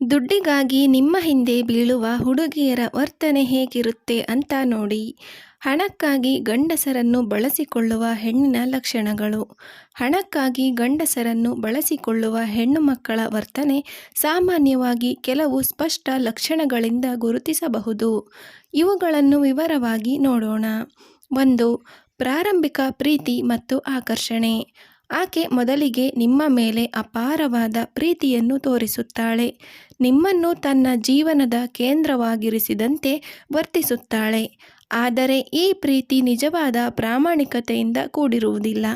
ದುಡ್ಡಿಗಾಗಿ ನಿಮ್ಮ ಹಿಂದೆ ಬೀಳುವ ಹುಡುಗಿಯರ ವರ್ತನೆ ಹೇಗಿರುತ್ತೆ ಅಂತ ನೋಡಿ. ಹಣಕ್ಕಾಗಿ ಗಂಡಸರನ್ನು ಬಳಸಿಕೊಳ್ಳುವ ಹೆಣ್ಣಿನ ಲಕ್ಷಣಗಳು. ಹಣಕ್ಕಾಗಿ ಗಂಡಸರನ್ನು ಬಳಸಿಕೊಳ್ಳುವ ಹೆಣ್ಣು ಮಕ್ಕಳ ವರ್ತನೆ ಸಾಮಾನ್ಯವಾಗಿ ಕೆಲವು ಸ್ಪಷ್ಟ ಲಕ್ಷಣಗಳಿಂದ ಗುರುತಿಸಬಹುದು. ಇವುಗಳನ್ನು ವಿವರವಾಗಿ ನೋಡೋಣ. ಒಂದು, ಪ್ರಾರಂಭಿಕ ಪ್ರೀತಿ ಮತ್ತು ಆಕರ್ಷಣೆ. ಆಕೆ ಮೊದಲಿಗೆ ನಿಮ್ಮ ಮೇಲೆ ಅಪಾರವಾದ ಪ್ರೀತಿಯನ್ನು ತೋರಿಸುತ್ತಾಳೆ. ನಿಮ್ಮನ್ನು ತನ್ನ ಜೀವನದ ಕೇಂದ್ರವಾಗಿರಿಸಿದಂತೆ ವರ್ತಿಸುತ್ತಾಳೆ. ಆದರೆ ಈ ಪ್ರೀತಿ ನಿಜವಾದ ಪ್ರಾಮಾಣಿಕತೆಯಿಂದ ಕೂಡಿರುವುದಿಲ್ಲ.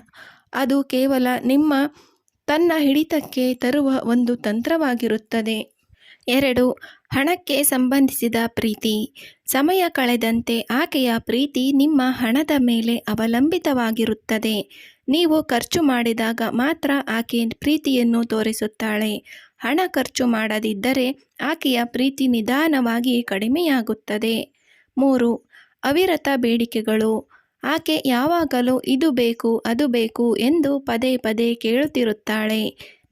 ಅದು ಕೇವಲ ನಿಮ್ಮ ತನ್ನ ಹಿಡಿತಕ್ಕೆ ತರುವ ಒಂದು ತಂತ್ರವಾಗಿರುತ್ತದೆ. ಎರಡು, ಹಣಕ್ಕೆ ಸಂಬಂಧಿಸಿದ ಪ್ರೀತಿ. ಸಮಯ ಕಳೆದಂತೆ ಆಕೆಯ ಪ್ರೀತಿ ನಿಮ್ಮ ಹಣದ ಮೇಲೆ ಅವಲಂಬಿತವಾಗಿರುತ್ತದೆ. ನೀವು ಖರ್ಚು ಮಾಡಿದಾಗ ಮಾತ್ರ ಆಕೆ ಪ್ರೀತಿಯನ್ನು ತೋರಿಸುತ್ತಾಳೆ. ಹಣ ಖರ್ಚು ಮಾಡದಿದ್ದರೆ ಆಕೆಯ ಪ್ರೀತಿ ನಿಧಾನವಾಗಿ ಕಡಿಮೆಯಾಗುತ್ತದೆ. ಮೂರು, ಅವಿರತ ಬೇಡಿಕೆಗಳು. ಆಕೆ ಯಾವಾಗಲೂ ಇದು ಬೇಕು, ಅದು ಬೇಕು ಎಂದು ಪದೇ ಪದೇ ಕೇಳುತ್ತಿರುತ್ತಾಳೆ.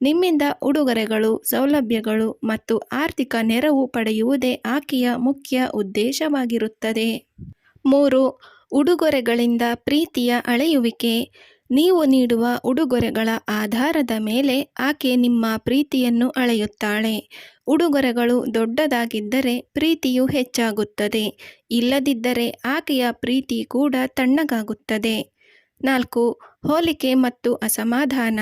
ನಿಮ್ಮಿಂದ ಉಡುಗೊರೆಗಳು, ಸೌಲಭ್ಯಗಳು ಮತ್ತು ಆರ್ಥಿಕ ನೆರವು ಪಡೆಯುವುದೇ ಆಕೆಯ ಮುಖ್ಯ ಉದ್ದೇಶವಾಗಿರುತ್ತದೆ. ಮೂರು, ಉಡುಗೊರೆಗಳಿಂದ ಪ್ರೀತಿಯ ಅಳೆಯುವಿಕೆ. ನೀವು ನೀಡುವ ಉಡುಗೊರೆಗಳ ಆಧಾರದ ಮೇಲೆ ಆಕೆ ನಿಮ್ಮ ಪ್ರೀತಿಯನ್ನು ಅಳೆಯುತ್ತಾಳೆ. ಉಡುಗೊರೆಗಳು ದೊಡ್ಡದಾಗಿದ್ದರೆ ಪ್ರೀತಿಯು ಹೆಚ್ಚಾಗುತ್ತದೆ. ಇಲ್ಲದಿದ್ದರೆ ಆಕೆಯ ಪ್ರೀತಿ ಕೂಡ ತಣ್ಣಗಾಗುತ್ತದೆ. ನಾಲ್ಕು, ಹೋಲಿಕೆ ಮತ್ತು ಅಸಮಾಧಾನ.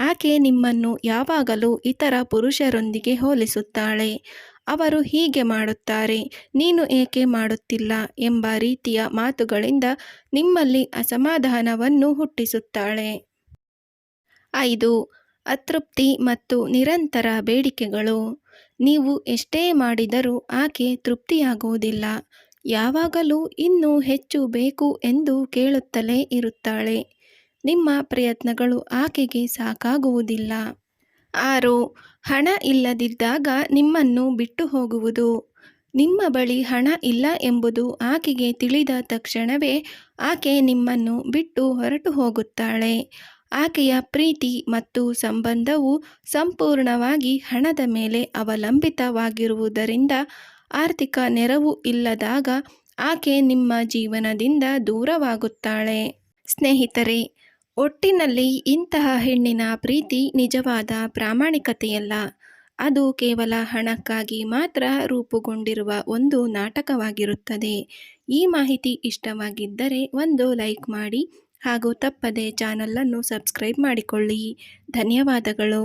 ಆಕೆ ನಿಮ್ಮನ್ನು ಯಾವಾಗಲೂ ಇತರ ಪುರುಷರೊಂದಿಗೆ ಹೋಲಿಸುತ್ತಾಳೆ. ಅವರು ಹೀಗೆ ಮಾಡುತ್ತಾರೆ, ನೀನು ಏಕೆ ಮಾಡುತ್ತಿಲ್ಲ? ಎಂಬ ರೀತಿಯ ಮಾತುಗಳಿಂದ ನಿಮ್ಮಲ್ಲಿ ಅಸಮಾಧಾನವನ್ನು ಹುಟ್ಟಿಸುತ್ತಾಳೆ. ಐದು, ಅತೃಪ್ತಿ ಮತ್ತು ನಿರಂತರ ಬೇಡಿಕೆಗಳು. ನೀವು ಎಷ್ಟೇ ಮಾಡಿದರೂ ಆಕೆ ತೃಪ್ತಿಯಾಗುವುದಿಲ್ಲ. ಯಾವಾಗಲೂ ಇನ್ನೂ ಹೆಚ್ಚು ಬೇಕು ಎಂದು ಕೇಳುತ್ತಲೇ ಇರುತ್ತಾಳೆ. ನಿಮ್ಮ ಪ್ರಯತ್ನಗಳು ಆಕೆಗೆ ಸಾಕಾಗುವುದಿಲ್ಲ. ಆರು, ಹಣ ಇಲ್ಲದಿದ್ದಾಗ ನಿಮ್ಮನ್ನು ಬಿಟ್ಟು ಹೋಗುವುದು ನಿಮ್ಮ ಬಳಿ ಹಣ ಇಲ್ಲ ಎಂಬುದು ಆಕೆಗೆ ತಿಳಿದ ತಕ್ಷಣವೇ ಆಕೆ ನಿಮ್ಮನ್ನು ಬಿಟ್ಟು ಹೊರಟು ಹೋಗುತ್ತಾಳೆ ಆಕೆಯ ಪ್ರೀತಿ ಮತ್ತು ಸಂಬಂಧವು ಸಂಪೂರ್ಣವಾಗಿ ಹಣದ ಮೇಲೆ ಅವಲಂಬಿತವಾಗಿರುವುದರಿಂದ ಆರ್ಥಿಕ ನೆರವು ಇಲ್ಲದಾಗ ಆಕೆ ನಿಮ್ಮ ಜೀವನದಿಂದ ದೂರವಾಗುತ್ತಾಳೆ. ಸ್ನೇಹಿತರೆ ಒಟ್ಟಿನಲ್ಲಿ ಇಂತಹ ಹೆಣ್ಣಿನ ಪ್ರೀತಿ ನಿಜವಾದ ಪ್ರಾಮಾಣಿಕತೆಯಲ್ಲ. ಅದು ಕೇವಲ ಹಣಕ್ಕಾಗಿ ಮಾತ್ರ ರೂಪುಗೊಂಡಿರುವ ಒಂದು ನಾಟಕವಾಗಿರುತ್ತದೆ. ಈ ಮಾಹಿತಿ ಇಷ್ಟವಾಗಿದ್ದರೆ ಒಂದು ಲೈಕ್ ಮಾಡಿ ಹಾಗೂ ತಪ್ಪದೆ ಚಾನಲನ್ನು ಸಬ್ಸ್ಕ್ರೈಬ್ ಮಾಡಿಕೊಳ್ಳಿ. ಧನ್ಯವಾದಗಳು.